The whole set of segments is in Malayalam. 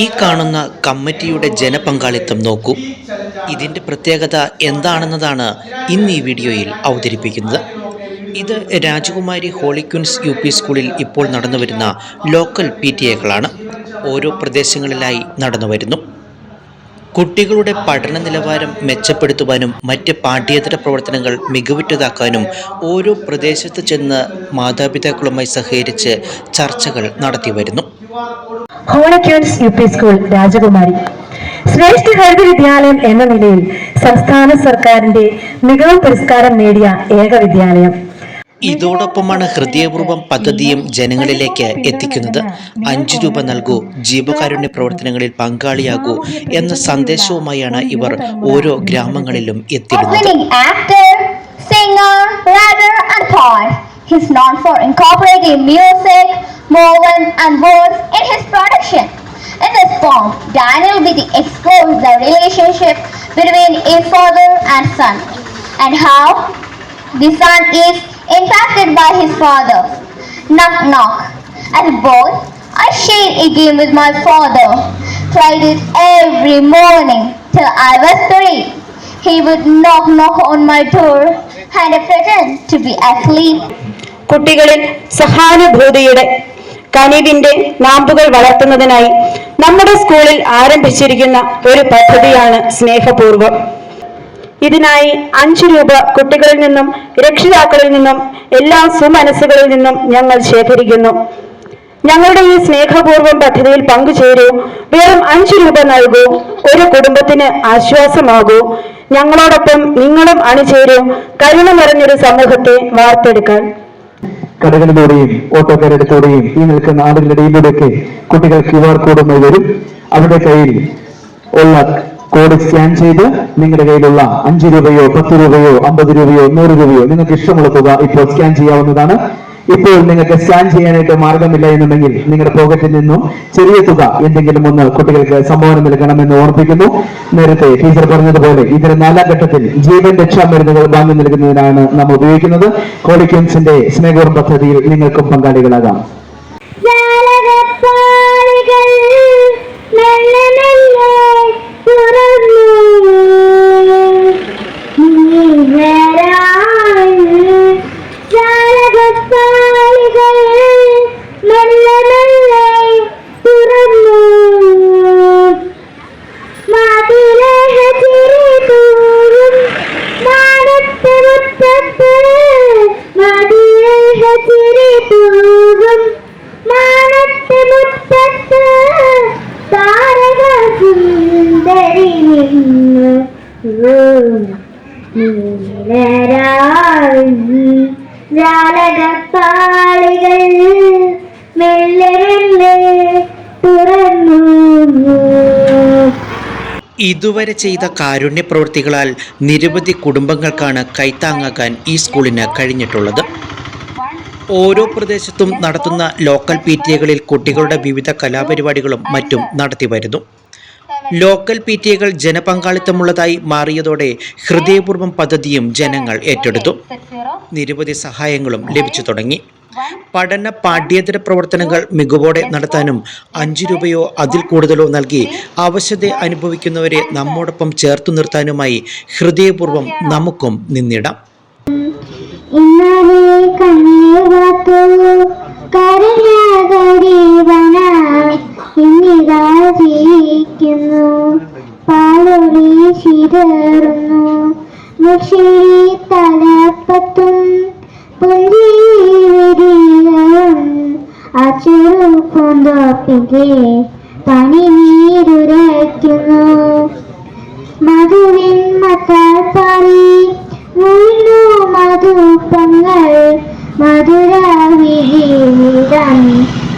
ഈ കാണുന്ന കമ്മിറ്റിയുടെ ജനപങ്കാളിത്തം നോക്കൂ. ഇതിന്റെ പ്രത്യേകത എന്താണെന്നതാണ് ഇന്ന് ഈ വീഡിയോയിൽ അവതരിപ്പിക്കുന്നത്. ഇത് രാജകുമാരി ഹോളിക്വിൻസ് യു പി സ്കൂളിൽ ഇപ്പോൾ നടന്നുവരുന്ന ലോക്കൽ പി ടി എകളാണ്. ഓരോ പ്രദേശങ്ങളിലായി നടന്നു വരുന്നു കുട്ടികളുടെ പഠന നിലവാരം മെച്ചപ്പെടുത്തുവാനും മറ്റ് പാഠ്യേതര പ്രവർത്തനങ്ങൾ മികവുറ്റതാക്കാനും ഓരോ പ്രദേശത്ത് ചെന്ന് മാതാപിതാക്കളുമായി സഹകരിച്ച് ചർച്ചകൾ നടത്തി വരുന്നു സ്കൂൾ രാജകുമാരി. ശ്രേഷ്ഠ ഹരിത വിദ്യാലയം എന്ന നിലയിൽ സംസ്ഥാന സർക്കാരിന്റെ മികവ് പുരസ്കാരം നേടിയ ഏക വിദ്യാലയം. ഇതോടൊപ്പമാണ് ഹൃദയപൂർവം പദ്ധതിയും ജനങ്ങളിലേക്ക് എത്തിക്കുന്നത് അഞ്ചു രൂപ നൽകൂ ജീവകാരുണ്യ പ്രവർത്തനങ്ങളിൽ പങ്കാളിയാകൂ എന്ന സന്ദേശവുമായാണ് ഇവർ ഓരോ ഗ്രാമങ്ങളിലും എത്തിയിരുന്നത്. Daniel the son is impacted by his father. Knock knock. As a boy, I shared a game with my father. Played it every morning till I was three. He would knock knock on my door and pretend to be asleep. കുട്ടികളിൽ സഹാനുഭൂതിയുടെ കനിവിന്റെ നാമ്പുകൾ വളർത്തുന്നതിനായി നമ്മുടെ സ്കൂളിൽ ആരംഭിച്ചിരിക്കുന്ന ഒരു പദ്ധതിയാണ് സ്നേഹപൂർവം ഇതിനായി അഞ്ചു രൂപ കുട്ടികളിൽ നിന്നും രക്ഷിതാക്കളിൽ നിന്നും എല്ലാ സുമനസ്സുകളിൽ നിന്നും ഞങ്ങൾ ശേഖരിക്കുന്നു. ഞങ്ങളുടെ ഈ സ്നേഹപൂർവം പദ്ധതിയിൽ പങ്കുചേരൂ. വെറും അഞ്ചു രൂപ നൽകൂ. ഒരു കുടുംബത്തിന് ആശ്വാസമാകൂ. ഞങ്ങളോടൊപ്പം നിങ്ങളും അണിചേരൂ. കരുണ നിറഞ്ഞൊരു സമൂഹത്തെ വാർത്തെടുക്കാൻ. കടകളിലൂടെയും ഓട്ടോക്കാരടുത്തൂടെയും ഈ നിൽക്കുന്ന ആളുകളുടെയിലൂടെയൊക്കെ കുട്ടികൾ ക്യു ആർ കോഡുമായി വരും. അവരുടെ കയ്യിൽ ഉള്ള കോഡ് സ്കാൻ ചെയ്ത് നിങ്ങളുടെ കയ്യിലുള്ള അഞ്ച് രൂപയോ പത്ത് രൂപയോ അമ്പത് രൂപയോ നൂറ് രൂപയോ നിങ്ങൾക്ക് ഇഷ്ടമുള്ള തുക ഇപ്പോൾ സ്കാൻ ചെയ്യാവുന്നതാണ്. ഇപ്പോൾ നിങ്ങൾക്ക് സ്കാൻ ചെയ്യാനായിട്ട് മാർഗമില്ല എന്നുണ്ടെങ്കിൽ നിങ്ങളുടെ പോക്കറ്റിൽ നിന്നും ചെറിയ തുക എന്തെങ്കിലും ഒന്ന് കുട്ടികൾക്ക് സംഭാവന നൽകണമെന്ന് ഓർപ്പിക്കുന്നു. നേരത്തെ ടീച്ചർ പറഞ്ഞതുപോലെ ഇതിന്റെ നാലാം ഘട്ടത്തിൽ ജീവൻ രക്ഷാ മരുന്നുകൾ വാങ്ങി നൽകുന്നതിനാണ് നാം ഉപയോഗിക്കുന്നത്. കോളിക്യൻസിന്റെ സ്നേഹോർ പദ്ധതിയിൽ നിങ്ങൾക്കും പങ്കാളികളാകാം. ജാലകപ്പാളികൾ മെല്ലെ ചിരിതൂറും മാനത്തെ മുറ്റത്ത് താരക സുന്ദരി നിന്നു നീലരാഴി ജാലകപ്പാളികൾ മെല്ലെ മെല്ലെ തുറന്നു ഇതുവരെ ചെയ്ത കാരുണ്യ പ്രവൃത്തികളാൽ നിരവധി കുടുംബങ്ങൾക്കാണ് കൈത്താങ്ങാക്കാൻ ഈ സ്കൂളിന് കഴിഞ്ഞിട്ടുള്ളത്. ഓരോ പ്രദേശത്തും നടത്തുന്ന ലോക്കൽ പി ടി എകളിൽ കുട്ടികളുടെ വിവിധ കലാപരിപാടികളും മറ്റും നടത്തി വരുന്നു. ലോക്കൽ പി ടി എകൾ ജനപങ്കാളിത്തമുള്ളതായി മാറിയതോടെ ഹൃദയപൂർവം പദ്ധതിയും ജനങ്ങൾ ഏറ്റെടുത്തു. നിരവധി സഹായങ്ങളും ലഭിച്ചു തുടങ്ങി. പഠന പാഠ്യേതര പ്രവർത്തനങ്ങൾ മികവോടെ നടത്താനും അഞ്ചു രൂപയോ അതിൽ കൂടുതലോ നൽകി അവശത അനുഭവിക്കുന്നവരെ നമ്മോടൊപ്പം ചേർത്തു നിർത്താനുമായി ഹൃദയപൂർവം നമുക്കും നിന്നിടാം. ഇന്നലെ കണ്ണീർവാത്തു കരഞ്ഞകരീവന ഇന്നിതാ ജീവിക്കുന്നു. പാലൊളി ചിതറുന്നു. മുഷിരി തലപ്പത്തും പുഞ്ചിരിയും ആ ചെറു മധുര വിഹിതം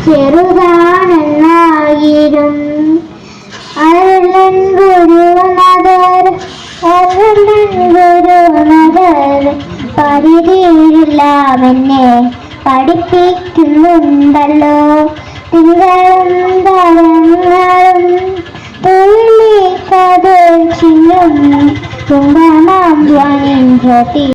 ചെറുതാണെന്നായിരും. അരുളൻ ഗുരുനഗർ അരുളൻ ഗുരുനഗർ പരിധിയില്ലാമെന്നെ പഠിപ്പിക്കുന്നുണ്ടല്ലോ തിങ്കളും തരങ്ങളും തുള്ളി കഥ ചിന്നും തുമ്പമാം ധ്വനി